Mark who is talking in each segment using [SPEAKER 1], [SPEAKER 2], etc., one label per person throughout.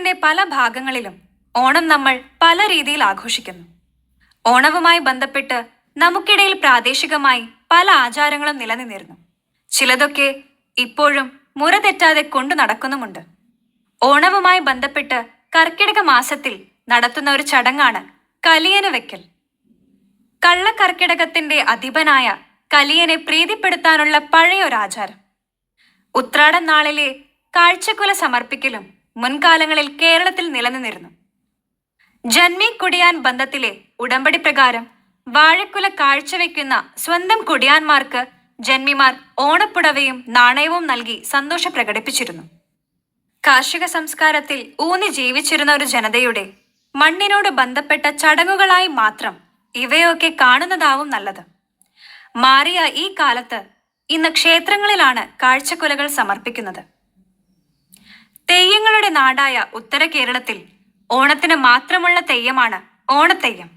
[SPEAKER 1] ലോകത്തിന്റെ പല ഭാഗങ്ങളിലും ഓണം നമ്മൾ പല രീതിയിൽ ആഘോഷിക്കുന്നു. ഓണവുമായി ബന്ധപ്പെട്ട് നമുക്കിടയിൽ പ്രാദേശികമായി പല ആചാരങ്ങളും നിലനിന്നിരുന്നു. ചിലതൊക്കെ ഇപ്പോഴും മുറ തെറ്റാതെ കൊണ്ടു നടക്കുന്നുമുണ്ട്. ഓണവുമായി ബന്ധപ്പെട്ട് കർക്കിടക മാസത്തിൽ നടത്തുന്ന ഒരു ചടങ്ങാണ് കലിയന് വെക്കൽ. കള്ളക്കർക്കിടകത്തിന്റെ അധിപനായ കലിയനെ പ്രീതിപ്പെടുത്താനുള്ള പഴയൊരാചാരം. ഉത്രാടം നാളിലെ കാഴ്ചക്കുല സമർപ്പിക്കലും മുൻകാലങ്ങളിൽ കേരളത്തിൽ നിലനിന്നിരുന്നു. ജന്മി കുടിയാൻ ബന്ധത്തിലെ ഉടമ്പടി പ്രകാരം വാഴക്കുല കാഴ്ചവെക്കുന്ന സ്വന്തം കുടിയാന്മാർക്ക് ജന്മിമാർ ഓണപ്പുടവയും നാണയവും നൽകി സന്തോഷം പ്രകടിപ്പിച്ചിരുന്നു. കാർഷിക സംസ്കാരത്തിൽ ഊന്നി ജീവിച്ചിരുന്ന ഒരു ജനതയുടെ മണ്ണിനോട് ബന്ധപ്പെട്ട ചടങ്ങുകളായി മാത്രം ഇവയൊക്കെ കാണുന്നതാവും നല്ലത്. മാറിയ ഈ കാലത്ത് ഇന്ന് ക്ഷേത്രങ്ങളിലാണ് കാഴ്ചക്കുലകൾ സമർപ്പിക്കുന്നത്. തെയ്യങ്ങളുടെ നാടായ ഉത്തര കേരളത്തിൽ ഓണത്തിന് മാത്രമുള്ള തെയ്യമാണ് ഓണത്തെയ്യം.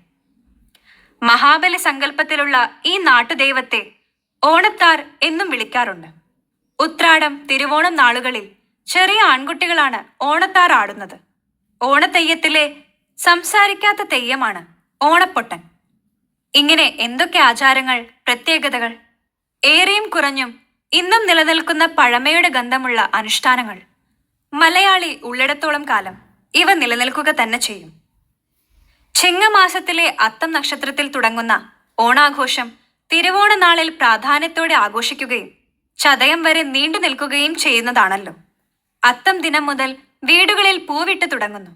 [SPEAKER 1] മഹാബലി സങ്കല്പത്തിലുള്ള ഈ നാട്ടുദൈവത്തെ ഓണത്താർ എന്നും വിളിക്കാറുണ്ട്. ഉത്രാടം തിരുവോണം നാളുകളിൽ ചെറിയ ആൺകുട്ടികളാണ് ഓണത്താർ ആടുന്നത്. ഓണത്തെയ്യത്തിലെ സംസാരിക്കാത്ത തെയ്യമാണ് ഓണപ്പൊട്ടൻ. ഇങ്ങനെ എന്തൊക്കെ ആചാരങ്ങൾ പ്രത്യേകതകൾ? ഏറെയും കുറഞ്ഞും ഇന്നും നിലനിൽക്കുന്ന പഴമയുടെ ഗന്ധമുള്ള അനുഷ്ഠാനങ്ങൾ. മലയാളി ഉള്ളിടത്തോളം കാലം ഇവ നിലനിൽക്കുക തന്നെ ചെയ്യും. ചിങ്ങമാസത്തിലെ അത്തം നക്ഷത്രത്തിൽ തുടങ്ങുന്ന ഓണാഘോഷം തിരുവോണ നാളിൽ പ്രാധാന്യത്തോടെ ആഘോഷിക്കുകയും ചതയം വരെ നീണ്ടു നിൽക്കുകയും ചെയ്യുന്നതാണല്ലോ. അത്തം ദിനം മുതൽ വീടുകളിൽ പൂവിട്ട് തുടങ്ങുന്നു.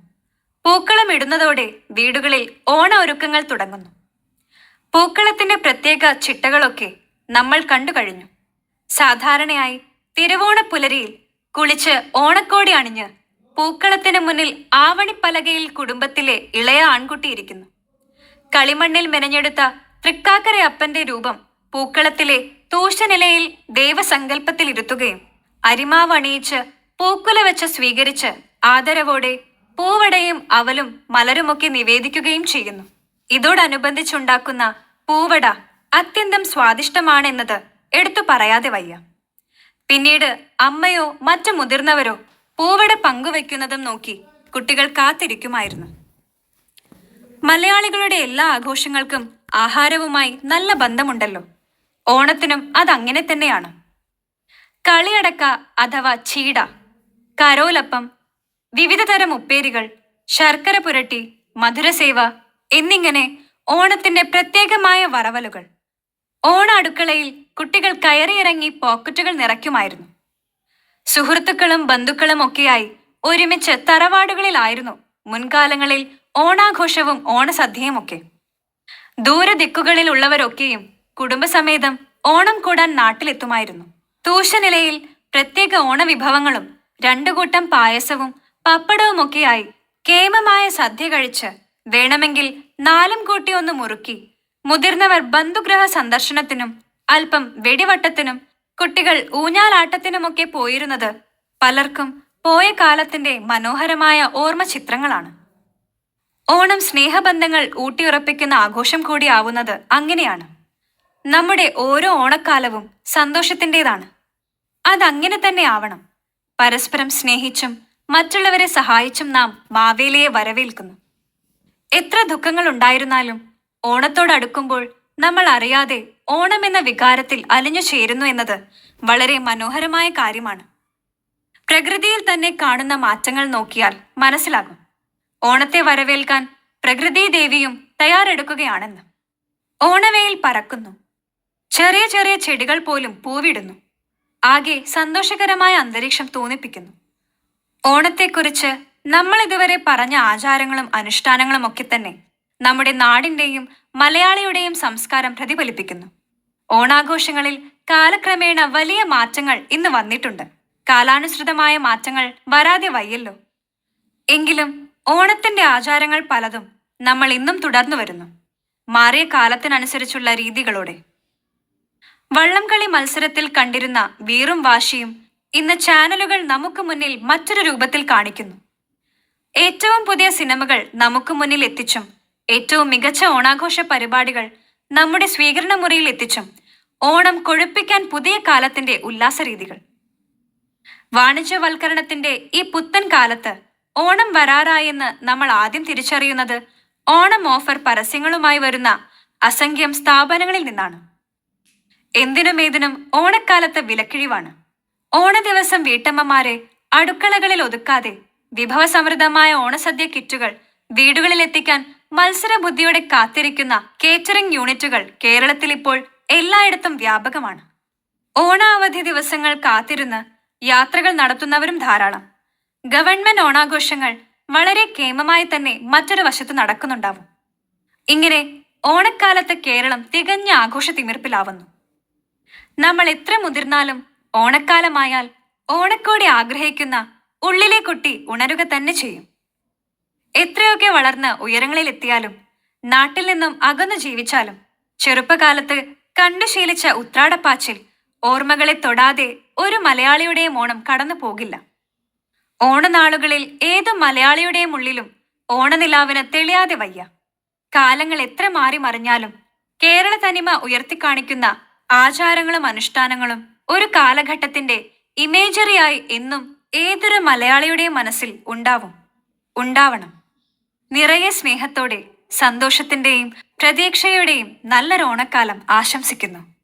[SPEAKER 1] പൂക്കളം ഇടുന്നതോടെ വീടുകളിൽ ഓണ ഒരുക്കങ്ങൾ തുടങ്ങുന്നു. പൂക്കളത്തിന്റെ പ്രത്യേക ചിട്ടകളൊക്കെ നമ്മൾ കണ്ടു കഴിഞ്ഞു. സാധാരണയായി തിരുവോണ പുലരിയിൽ കുളിച്ച് ഓണക്കോടി അണിഞ്ഞ് പൂക്കളത്തിന് മുന്നിൽ ആവണിപ്പലകയിൽ കുടുംബത്തിലെ ഇളയ ആൺകുട്ടി ഇരിക്കുന്നു. കളിമണ്ണിൽ മെനഞ്ഞെടുത്ത തൃക്കാക്കര അപ്പന്റെ രൂപം പൂക്കളത്തിലെ തൂഷനിലയിൽ ദേവസങ്കല്പത്തിൽ ഇരുത്തുകയും അരിമാവ് അണിയിച്ച് പൂക്കുല വെച്ച് സ്വീകരിച്ച് ആദരവോടെ പൂവടയും അവലും മലരുമൊക്കെ നിവേദിക്കുകയും ചെയ്യുന്നു. ഇതോടനുബന്ധിച്ചുണ്ടാക്കുന്ന പൂവട അത്യന്തം സ്വാദിഷ്ടമാണെന്നത് എടുത്തു പറയാതെ വയ്യ. പിന്നീട് അമ്മയോ മറ്റു മുതിർന്നവരോ പൂവട പങ്കുവെക്കുന്നതും നോക്കി കുട്ടികൾ കാത്തിരിക്കുമായിരുന്നു. മലയാളികളുടെ എല്ലാ ആഘോഷങ്ങൾക്കും ആഹാരവുമായി നല്ല ബന്ധമുണ്ടല്ലോ. ഓണത്തിനും അതങ്ങനെ തന്നെയാണ്. കളിയടക്ക അഥവാ ചീട കരോലപ്പം വിവിധതരം ഉപ്പേരികൾ ശർക്കര പുരട്ടി മധുരസേവ എന്നിങ്ങനെ ഓണത്തിന്റെ പ്രത്യേകമായ വറവലുകൾ. ഓണ അടുക്കളയിൽ കുട്ടികൾ കയറിയിറങ്ങി പോക്കറ്റുകൾ നിറയ്ക്കുമായിരുന്നു. സുഹൃത്തുക്കളും ബന്ധുക്കളും ഒക്കെയായി ഒരുമിച്ച് തറവാടുകളിലായിരുന്നു മുൻകാലങ്ങളിൽ ഓണാഘോഷവും ഓണസദ്യയുമൊക്കെ. ദൂരദിക്കുകളിൽ ഉള്ളവരൊക്കെയും കുടുംബസമേതം ഓണം കൂടാൻ നാട്ടിലെത്തുമായിരുന്നു. തൂശനിലയിൽ പ്രത്യേക ഓണവിഭവങ്ങളും രണ്ടു കൂട്ടം പായസവും പപ്പടവുമൊക്കെയായി കേമമായ സദ്യ കഴിച്ച് വേണമെങ്കിൽ നാലും കൂട്ടി ഒന്ന് മുറുക്കി മുതിർന്നവർ ബന്ധുഗ്രഹ സന്ദർശനത്തിനും അല്പം വെടിവട്ടത്തിനും കുട്ടികൾ ഊഞ്ഞാലാട്ടത്തിനുമൊക്കെ പോയിരുന്നത് പലർക്കും പോയ കാലത്തിന്റെ മനോഹരമായ ഓർമ്മ ചിത്രങ്ങളാണ്. ഓണം സ്നേഹബന്ധങ്ങൾ ഊട്ടിയുറപ്പിക്കുന്ന ആഘോഷം കൂടിയാവുന്നത് അങ്ങനെയാണ്. നമ്മുടെ ഓരോ ഓണക്കാലവും സന്തോഷത്തിന്റെതാണ്. അതങ്ങനെ തന്നെ ആവണം. പരസ്പരം സ്നേഹിച്ചും മറ്റുള്ളവരെ സഹായിച്ചും നാം മാവേലിയെ വരവേൽക്കുന്നു. എത്ര ദുഃഖങ്ങൾ ഉണ്ടായിരുന്നാലും ഓണത്തോടടുക്കുമ്പോൾ നമ്മൾ അറിയാതെ ഓണം എന്ന വികാരത്തിൽ അലിഞ്ഞു ചേരുന്നു എന്നത് വളരെ മനോഹരമായ കാര്യമാണ്. പ്രകൃതിയിൽ തന്നെ കാണുന്ന മാറ്റങ്ങൾ നോക്കിയാൽ മനസ്സിലാകും. ഓണത്തെ വരവേൽക്കാൻ പ്രകൃതി ദേവിയും തയ്യാറെടുക്കുകയാണെന്ന്. ഓണവെയിൽ പറക്കുന്നു. ചെറിയ ചെറിയ ചെടികൾ പോലും പൂവിടുന്നു. ആകെ സന്തോഷകരമായ അന്തരീക്ഷം തോന്നിപ്പിക്കുന്നു. ഓണത്തെക്കുറിച്ച് നമ്മൾ ഇതുവരെ പറഞ്ഞ ആചാരങ്ങളും അനുഷ്ഠാനങ്ങളും ഒക്കെ തന്നെ നമ്മുടെ നാടിന്റെയും മലയാളിയുടെയും സംസ്കാരം പ്രതിഫലിപ്പിക്കുന്നു. ഓണാഘോഷങ്ങളിൽ കാലക്രമേണ വലിയ മാറ്റങ്ങൾ ഇന്ന് വന്നിട്ടുണ്ട്. കാലാനുസൃതമായ മാറ്റങ്ങൾ വരാതെ വയ്യല്ലോ. എങ്കിലും ഓണത്തിന്റെ ആചാരങ്ങൾ പലതും നമ്മൾ ഇന്നും തുടർന്നു വരുന്നു. മാറിയ കാലത്തിനനുസരിച്ചുള്ള രീതികളോടെ. വള്ളംകളി മത്സരത്തിൽ കണ്ടിരുന്ന വീറും വാശിയും ഇന്ന് ചാനലുകൾ നമുക്ക് മുന്നിൽ മറ്റൊരു രൂപത്തിൽ കാണിക്കുന്നു. ഏറ്റവും പുതിയ സിനിമകൾ നമുക്ക് മുന്നിൽ എത്തിച്ചും ഏറ്റവും മികച്ച ഓണാഘോഷ പരിപാടികൾ നമ്മുടെ സ്വീകരണ മുറിയിൽ എത്തിച്ചും ഓണം കൊഴുപ്പിക്കാൻ പുതിയ കാലത്തിന്റെ ഉല്ലാസ രീതികൾ വാണിജ്യവൽക്കരണത്തിന്റെ ഈ പുത്തൻ കാലത്ത് ഓണം വരാറായെന്ന് നമ്മൾ ആദ്യം തിരിച്ചറിയുന്നത് ഓണം ഓഫർ പരസ്യങ്ങളുമായി വരുന്ന അസംഖ്യം സ്ഥാപനങ്ങളിൽ നിന്നാണ്. എന്തിനും ഏതിനും ഓണക്കാലത്ത് വിലക്കിഴിവാണ്. ഓണ ദിവസം വീട്ടമ്മമാരെ അടുക്കളകളിൽ ഒതുക്കാതെ വിഭവസമൃദ്ധമായ ഓണസദ്യ കിറ്റുകൾ വീടുകളിൽ എത്തിക്കാൻ മത്സര ബുദ്ധിയോടെ കാത്തിരിക്കുന്ന കേറ്ററിംഗ് യൂണിറ്റുകൾ കേരളത്തിൽ ഇപ്പോൾ എല്ലായിടത്തും വ്യാപകമാണ്. ഓണാവധി ദിവസങ്ങൾ കാത്തിരുന്ന് യാത്രകൾ നടത്തുന്നവരും ധാരാളം. ഗവൺമെന്റ് ഓണാഘോഷങ്ങൾ വളരെ കേമമായി തന്നെ മറ്റൊരു വശത്ത് നടക്കുന്നുണ്ടാവും. ഇങ്ങനെ ഓണക്കാലത്ത് കേരളം തികഞ്ഞ ആഘോഷ തിമിർപ്പിലാവുന്നു നമ്മൾ എത്ര മുതിർന്നാലും ഓണക്കാലമായാൽ ഓണക്കോടി ആഗ്രഹിക്കുന്ന ഉള്ളിലെ കുട്ടി ഉണരുക തന്നെ ചെയ്യും. എത്രയൊക്കെ വളർന്ന് ഉയരങ്ങളിൽ എത്തിയാലും നാട്ടിൽ നിന്നും അകന്നു ജീവിച്ചാലും ചെറുപ്പകാലത്ത് കണ്ടു ശീലിച്ച ഉത്രാടപ്പാച്ചിൽ ഓർമ്മകളെ തൊടാതെ ഒരു മലയാളിയുടെയും ഓണം കടന്നു പോകില്ല. ഓണനാളുകളിൽ ഏത് മലയാളിയുടെയും ഉള്ളിലും ഓണനിലാവിന് തെളിയാതെ വയ്യ. കാലങ്ങൾ എത്ര മാറി മറിഞ്ഞാലും കേരള തനിമ ഉയർത്തിക്കാണിക്കുന്ന ആചാരങ്ങളും അനുഷ്ഠാനങ്ങളും ഒരു കാലഘട്ടത്തിന്റെ ഇമേജറിയായി എന്നും ഏതൊരു മലയാളിയുടെയും മനസ്സിൽ ഉണ്ടാവും. ഉണ്ടാവണം. നിറയെ സ്നേഹത്തോടെ സന്തോഷത്തിന്റെയും പ്രതീക്ഷയുടെയും നല്ലൊരു ഓണക്കാലം ആശംസിക്കുന്നു.